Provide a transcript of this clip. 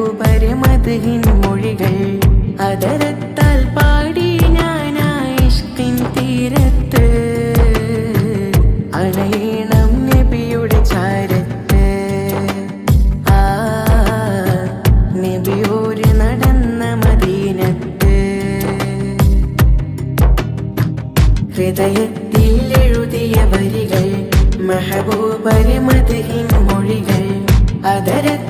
മധുഹിൻ മൊഴികൾ. അതരത്താൽ പാടി ഞാനായിഷ്കിൻ തീരത്ത്. അണയണം നബിയുടെ ചാരത്ത്. ആ നബിയോര് നടന്ന മദീനത്ത്. ഹൃദയത്തിൽ എഴുതിയ വരികൾ മെഹബൂബരെ മധുഹിൻ മൊഴികൾ അതരത്തിൽ